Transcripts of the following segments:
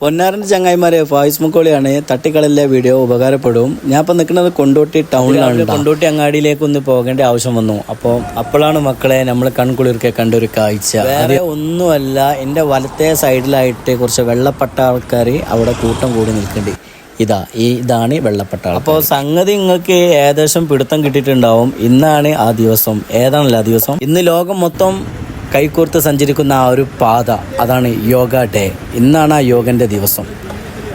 പൊന്നാറിന്റെ ചങ്ങായിമാരെ ഫായിസ് മുക്കോളിയാണ് തട്ടിക്കളിലെ വീഡിയോ ഉപകാരപ്പെടും. ഞാൻ ഇപ്പൊ നിൽക്കുന്നത് കൊണ്ടോട്ടി ടൗണിലാണ് കൊണ്ടോട്ടി അങ്ങാടിയിലേക്ക് ഒന്ന് പോകേണ്ട ആവശ്യം വന്നു. അപ്പോൾ അപ്പോഴാണ് മക്കളെ നമ്മൾ കൺകുളിർക്കെ കണ്ടൊരു കാഴ്ച. വേറെ ഒന്നുമല്ല എന്റെ വലത്തെ സൈഡിലായിട്ട് കുറച്ച് വെള്ളപ്പെട്ട ആൾക്കാർ അവിടെ കൂട്ടം കൂടി നിൽക്കുന്നുണ്ട് ഇതാ ഈ ഇതാണ് വെള്ളപ്പെട്ട അപ്പോൾ സംഗതി നിങ്ങൾക്ക് ഏകദേശം പിടുത്തം കിട്ടിയിട്ടുണ്ടാവും. ഇന്നാണ് ആ ദിവസം. ഏതാണല്ലോ ആ ദിവസം? ഇന്ന് ലോകം മൊത്തം കൈകോർത്ത് സഞ്ചരിക്കുന്ന ആ ഒരു പാത അതാണ് യോഗ ഡേ. ഇന്നാണ് ആ യോഗന്റെ ദിവസം.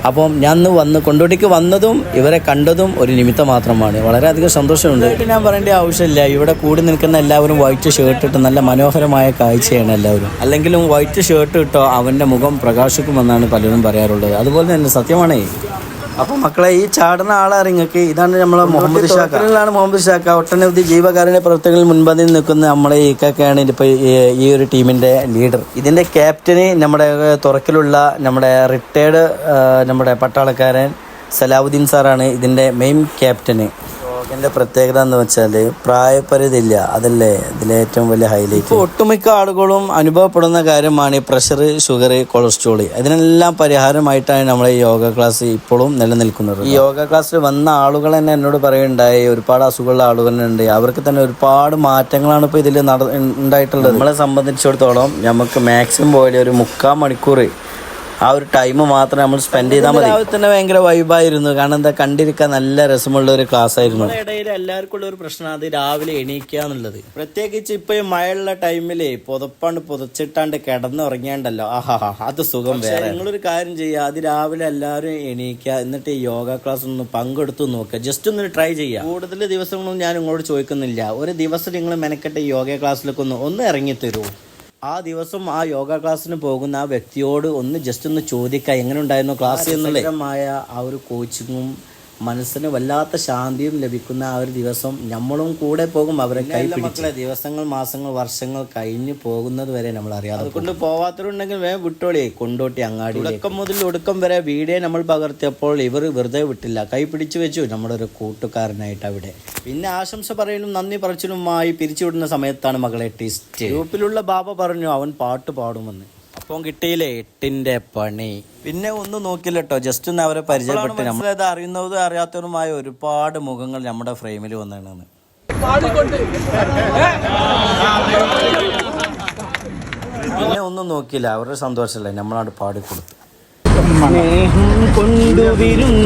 അപ്പം ഞാൻ ഇന്ന് വന്ന് കൊണ്ടോട്ടിക്ക് വന്നതും ഇവരെ കണ്ടതും ഒരു നിമിത്തം മാത്രമാണ്. വളരെയധികം സന്തോഷമുണ്ട്. ഞാൻ പറയേണ്ട ആവശ്യമില്ല. ഇവിടെ കൂടി നിൽക്കുന്ന എല്ലാവരും വൈറ്റ് ഷർട്ട് ഇട്ട് നല്ല മനോഹരമായ കാഴ്ചയാണ് എല്ലാവരും. അല്ലെങ്കിലും വൈറ്റ് ഷർട്ട് ഇട്ടോ അവന്റെ മുഖം പ്രകാശിക്കുമെന്നാണ് പലരും പറയാറുള്ളത്. അതുപോലെ തന്നെ സത്യമാണേ. അപ്പൊ മക്കളെ ഈ ചാടുന്ന ആളറിങ്ങൾക്ക് ഇതാണ് നമ്മളെ മുഹമ്മദ് ഷാക്കാണ് മുഹമ്മദ് ഷാക്ക ഒട്ടനവധി ജീവകാരുണ്യ പ്രവർത്തനങ്ങളിൽ മുൻപന്തിയിൽ നിൽക്കുന്ന നമ്മളെ ഇക്കൊക്കെയാണ് ഇപ്പൊ ഈ- ഈ ഒരു ടീമിന്റെ ലീഡർ. ഇതിന്റെ ക്യാപ്റ്റന് നമ്മുടെ തുറക്കിലുള്ള നമ്മുടെ റിട്ടയർഡ് നമ്മുടെ പട്ടാളക്കാരൻ സലാവുദ്ദീൻ സാറാണ് ഇതിന്റെ മെയിൻ ക്യാപ്റ്റന് യോഗന്റെ പ്രത്യേകത എന്ന് വെച്ചാൽ പ്രായപരിധി ഇല്ല അതല്ലേ ഇതിലെ ഏറ്റവും വലിയ ഹൈലൈറ്റ് ഒട്ടുമിക്ക ആളുകളും അനുഭവപ്പെടുന്ന കാര്യമാണ് ഈ പ്രഷർ ഷുഗർ കൊളസ്ട്രോൾ ഇതിനെല്ലാം പരിഹാരമായിട്ടാണ് നമ്മൾ ഈ യോഗ ക്ലാസ് ഇപ്പോഴും നിലനിൽക്കുന്നത്. ഈ യോഗ ക്ലാസ്സിൽ വന്ന ആളുകൾ തന്നെ എന്നോട് പറയുണ്ടായി ഒരുപാട് അസുഖമുള്ള ആളുകളുണ്ട് അവർക്ക് തന്നെ ഒരുപാട് മാറ്റങ്ങളാണ് ഇപ്പോൾ ഇതിൽ നട ഉണ്ടായിട്ടുള്ളത്. നമ്മളെ സംബന്ധിച്ചിടത്തോളം നമുക്ക് മാക്സിമം പോയാൽ ഒരു മുക്കാൽ മണിക്കൂർ ആ ഒരു ടൈം മാത്രം നമ്മൾ സ്പെൻഡ് ചെയ്താൽ മതി. രാവിലെ തന്നെ ഭയങ്കര വൈബായിരുന്നു കാരണം എന്താ കണ്ടിരിക്കാൻ നല്ല രസമുള്ള ഒരു ക്ലാസ് ആയിരുന്നു. ഇടയിൽ എല്ലാവർക്കും ഉള്ള ഒരു പ്രശ്നം അത് രാവിലെ എണീക്കുക എന്നുള്ളത്. പ്രത്യേകിച്ച് ഇപ്പൊ ഈ മഴയുള്ള ടൈമിൽ പുതപ്പാണ്ട് പുതച്ചിട്ടാണ്ട് കിടന്നുറങ്ങിയാണ്ടല്ലോ. ആഹാ അത് സുഖം വേറെ. നിങ്ങളൊരു കാര്യം ചെയ്യുക. അത് രാവിലെ എല്ലാവരും എണീക്കുക. എന്നിട്ട് ഈ യോഗ ക്ലാസ് ഒന്ന് പങ്കെടുത്തു നോക്കുക. ജസ്റ്റ് ഒന്ന് ട്രൈ ചെയ്യുക. കൂടുതൽ ദിവസങ്ങളൊന്നും ഞാൻ നിങ്ങളോട് ചോദിക്കുന്നില്ല. ഒരു ദിവസം നിങ്ങൾ മെനക്കെട്ട് ഈ യോഗ ക്ലാസ്സിലേക്ക് ഒന്ന് ഒന്ന് ഇറങ്ങി തരൂ ആ ദിവസം ആ യോഗ ക്ലാസ്സിന് പോകുന്ന ആ വ്യക്തിയോട് ഒന്ന് ജസ്റ്റ് ഒന്ന് ചോദിക്കുക എങ്ങനെ ഉണ്ടായിരുന്നു ക്ലാസ് എന്നുള്ളമായ ആ ഒരു കോച്ചിങ്ങും മനസ്സിന് വല്ലാത്ത ശാന്തിയും ലഭിക്കുന്ന ആ ഒരു ദിവസം നമ്മളും കൂടെ പോകും അവരെ കൈ മക്കളെ ദിവസങ്ങൾ മാസങ്ങൾ വർഷങ്ങൾ കഴിഞ്ഞു പോകുന്നത് വരെ നമ്മൾ അറിയാതെ അതുകൊണ്ട് പോവാത്തവരുണ്ടെങ്കിൽ വേഗം വിട്ടോളി കൊണ്ടോട്ടി അങ്ങാടി ഒടുക്കം മുതൽ ഒടുക്കം വരെ വീടേ നമ്മൾ പകർത്തിയപ്പോൾ ഇവർ വെറുതെ വിട്ടില്ല. കൈ പിടിച്ചു വെച്ചു നമ്മുടെ ഒരു കൂട്ടുകാരനായിട്ട് അവിടെ. പിന്നെ ആശംസ പറയലും നന്ദി പറച്ചിലുമായി പിരിച്ചുവിടുന്ന സമയത്താണ് മകളെ ടീസ്റ്റ് ഗ്രൂപ്പിലുള്ള ബാബ പറഞ്ഞു അവൻ പാട്ട് പാടുമെന്ന്. അപ്പം കിട്ടിയില്ലേ എട്ടിന്റെ പണി. പിന്നെ ഒന്നും നോക്കില്ല കേട്ടോ ജസ്റ്റ് ഒന്ന് അവരെ പരിചയപ്പെട്ട് നമ്മളത് അറിയുന്നതും അറിയാത്തവരുമായ ഒരുപാട് മുഖങ്ങൾ നമ്മുടെ ഫ്രെയിമിൽ വന്നതാണ് പിന്നെ ഒന്നും നോക്കിയില്ല. അവരുടെ സന്തോഷമല്ലേ? നമ്മളാണ് പാടിക്കൊടുത്തു. സ്നേഹം കൊണ്ടുവരുന്നൊരുക്കും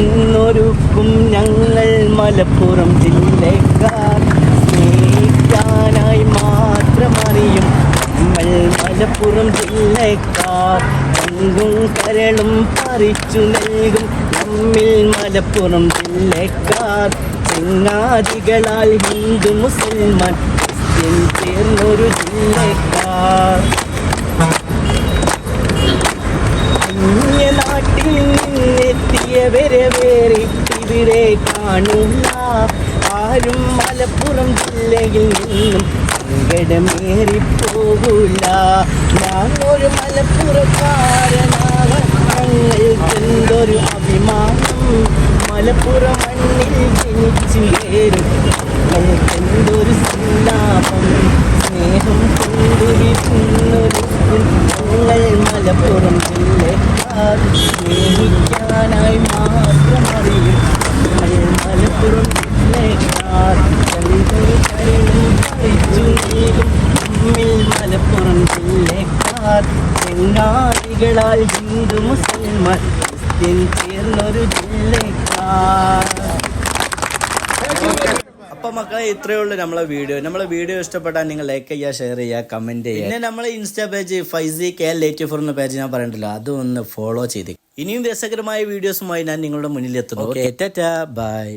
ഞങ്ങൾ മലപ്പുറം ജില്ലക്കാർ സ്നേഹിക്കാനായി മാത്രമറിയും നമ്മൾ മലപ്പുറം ജില്ലക്കാർ കണ്ടും കരളും പറിച്ചു നൽകും. നമ്മിൽ മലപ്പുറം ജില്ലക്കാർ ചങ്ങാതികളാൽ ഹിന്ദു മുസൽമാൻ ക്രിസ്ത്യൻ ചേർന്നൊരു ജില്ലക്കാർ. നാട്ടിൽ നിന്നെത്തിയവരെ വേറിട്ടിവരെ കാണുന്ന ആരും മലപ്പുറം ജില്ലയിൽ നിന്നും സങ്കടമേറിപ്പോകൂല ഞാൻ ഒരു മലപ്പുറക്കാരനാണ് അഭിമാനം. മലപ്പുറം മണ്ണിൽ ജനിച്ചു ചേരും ഞങ്ങൾക്കെന്തൊരു സല്ലാപം സ്നേഹം. കൊണ്ടുവിരുന്നൊരു ഞങ്ങൾ മലപ്പുറം ജില്ലക്കാർ സ്നേഹിക്കാനായി മാത്രം ചെങ്ങാതികളാൽ ഹിന്ദു മുസൽമാൻ ക്രിസ്ത്യൻ ചേർന്നൊരു ജില്ലക്കാർ. അപ്പൊ മക്കളെ ഇത്രയേ ഉള്ളൂ നമ്മളെ വീഡിയോ. നമ്മളെ വീഡിയോ ഇഷ്ടപ്പെട്ടാൽ നിങ്ങൾ ലൈക്ക് ചെയ്യുക ഷെയർ ചെയ്യുക കമന്റ് ചെയ്യുക. പിന്നെ നമ്മളെ insta page Faisy K late for എന്ന പേജ് ഞാൻ പറയണ്ടല്ലോ അതും ഒന്ന് ഫോളോ ചെയ്ത്. ഇനിയും രസകരമായ വീഡിയോസുമായി ഞാൻ നിങ്ങളുടെ മുന്നിൽ എത്തുന്നു ഓക്കെ ബൈ